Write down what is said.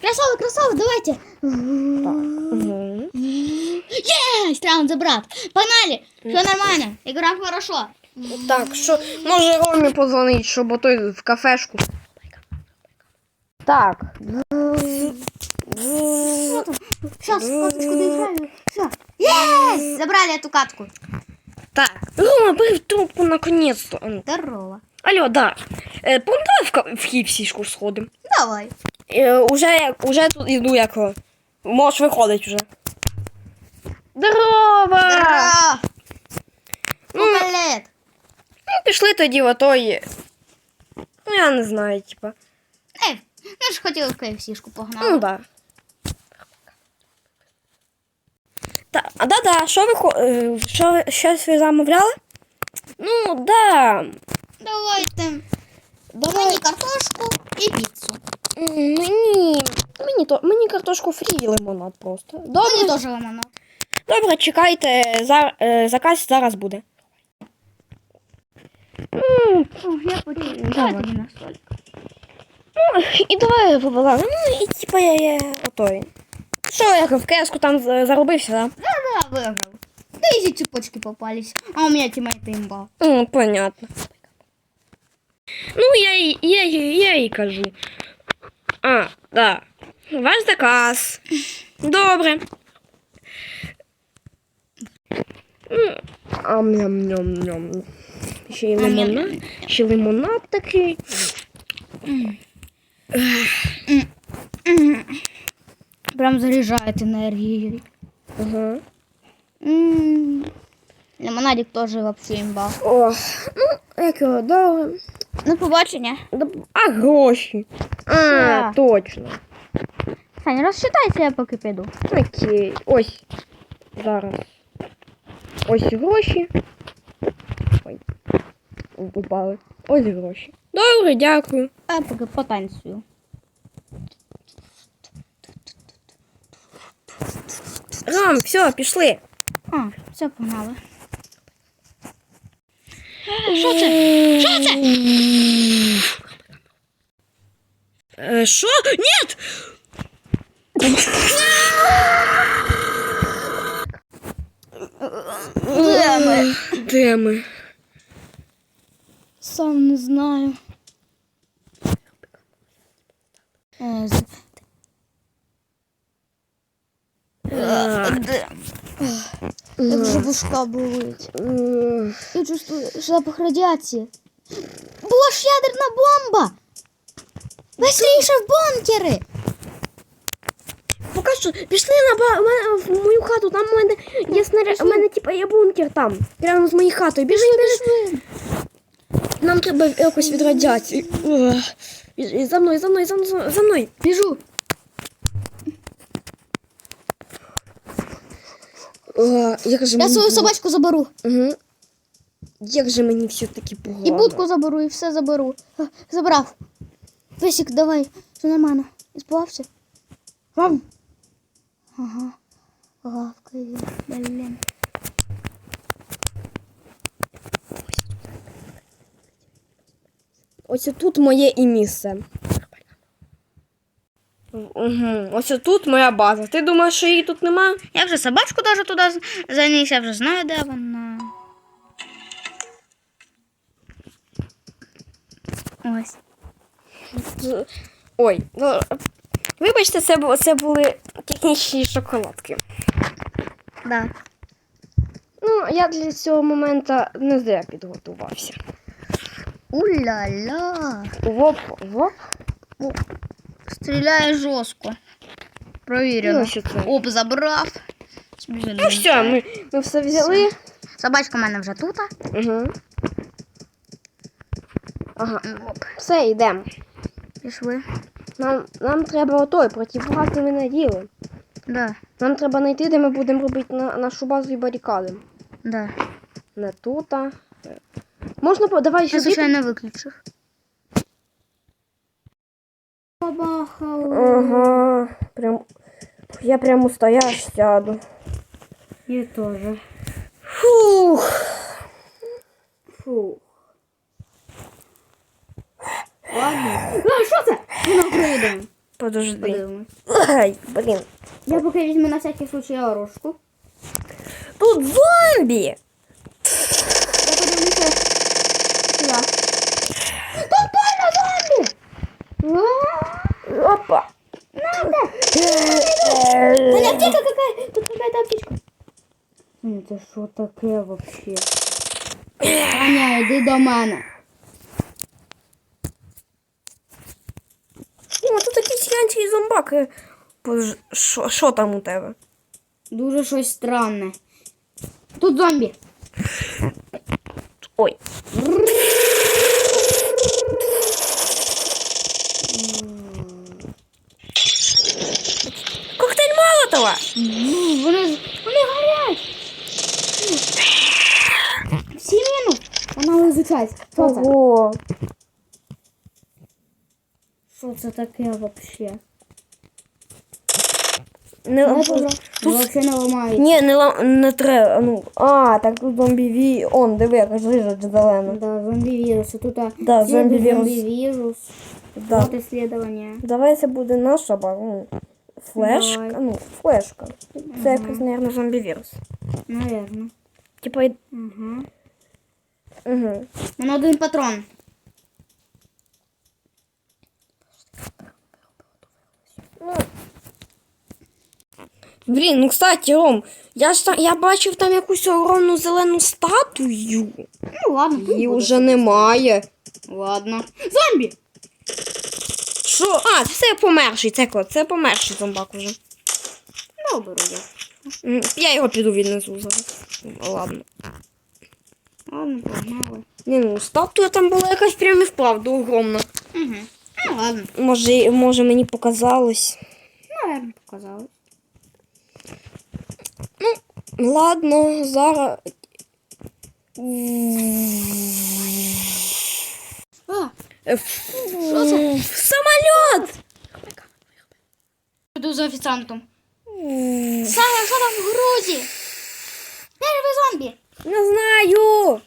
Красава, красава, давайте. Угу. Есть! Раунд забрат. Погнали. Все нормально. Игра хорошо. Так, що, може Ромі позвонить, щоб той в кафешку. Так. Сейчас, каточку доиграю. Все. Есть! Забрали эту катку. Так. Рома, бери трубку наконец-то. Здорово. Алло, да. Е, Пам'ятаю в, ка- в хіпсішку сходим. Давай. Е, уже, як- уже тут іду як. Можеш виходить уже. Здорово! Здорово. Ну, ну, пішли тоді в той. Ну, я не знаю, типа. Эй, ну ж хотела в КФСишку погнали. Ну, да. Та, а да-да, що ви хо- е, що, щось ви замовляли? Ну, да. Давайте. Давай. Мені картошку і піцу. Мені, мені, то, мені картошку фрі і лимонад просто. Добре, Мені теж лимонад. добре чекайте, за, е, заказ зараз буде. М, Я порію. Давай. тобі на столик. Ну, і давай побила. Ну, і типа я, я отой. Що, як в кеску там за- заробився, да? Да, выиграл. Да эти цепочки попались. А у меня тиммейт имба. Ну, понятно. Ну, я, й- я, й- я їй кажу. А, да. Ваш заказ. Добре. Ам-ням-ням-ням. Ще й лимонад. Ще лимонад такий. Прям заряжает энергией. Ага. Лимонадик тоже вообще имба. О, ну, як його, добре. Ну, побачення. Да, А гроші. А, точно. Саня, розчитайся, я поки піду. Окей. Ось. Зараз. Ось гроші. Ой. Упали. Ось гроші. Добре, дякую. А поки потанцюю. Ром, все, пішли. А, все, погнали. Що це? Що це? Е, Що? Ні! Де ми? Де ми? Сам не знаю. Е, з- А, Де? Як же бушка болить. Я чувствую запах радіації. Була ж ядерна бомба! Веселіше в бункери! Поки що пішли на ба... в мою хату, там у мене є снаряд, у мене типа є бункер там, прямо з моєю хатою. Біжи, біжи. Нам треба якось від радіації. За мною, за мною, за мною, за мною. Біжу. О, як же Я мені свою собачку заберу. Угу. Як же мені все-таки погано. І будку заберу, і все заберу. Забрав. Весик, давай. Все нормально. Ісплався. Вам. Ага. Гавкає. Блін. Ось тут моє і місце. Угу. Ось тут моя база. Ти думаєш, що її тут нема? Я вже собачку даже туди заніс, я вже знаю, де вона. Ось. Ой, ну вибачте, це, бу- це були технічні шоколадки. Да. Ну, я для цього моменту не зря підготувався. Уля-ля. Воп, воп. Стріляє жорстко. Ну, Провірено. що це? Оп, забрав. Ну все, ми, ми все взяли. Собачка в мене вже тут. Угу. Ага, Оп. все, йдемо. Пішли. Нам, нам треба отой, противогаз ми наділи. Да, Нам треба знайти, де ми будемо робити на, нашу базу і барикади. да. Не тут. а. Можна по- давай Я сюди. звичайно виключив. Побахав. Ага. Прям. Я прямо стояш сяду. Я теж. Фух. Ладно. А, що це? Воно прийде. Подожди. Подивимось. Ай, блін. Я поки візьму на всякий случай оружку. Тут зомбі! Я подивлюся. Сюди. Тут точно зомбі! А, Опа. Надо! Таня, аптека какая? Тут какая-то аптечка. Ну, це що таке вообще? Таня, йди до мене. О, тут якийсь Е, Що що там у тебе? Дуже щось странне. Тут зомбі. Ой. Коктейль Молотова! Ну, Вони, вони горять. Всі мінус. Вона визучається. Що це? Що це таке вообще? Не, Ну, це вже тут- вообще не ламають. Ні, не, ла- не треба. Ну, а, так тут зомбі Он, диви, якась лежить зелена. Да, зомбі-віруси. Тут а, Да, слідує зомбі-вірус. зомбі-вірус. Да. Вот исследование. Давай це буде наша ба- ну, флешка. Давай. Ну, флешка. Це якось, мабуть, зомбі-вірус. Наверное. Типа, й- Угу. угу. Мене один патрон. Блін, ну кстати, Ром, я ж та- я бачив там якусь огромну зелену статую. Ну ладно. Її буде. вже немає. Ладно. Зомбі! Що? А, це померший, це кот, це померший зомбак уже. Ну, беру я. М, Я його піду віднесу зараз. Ладно. Ладно, погнали. Ні, ну статуя там була якась прям і вправду огромна. Угу. Ну ладно. Може, може мені показалось. Наверное, показалось. Ладно, зараз. А, Що це? Самоліт! Іду за офіціантом. Саня, що там в грузі? Перший зомбі. Не знаю.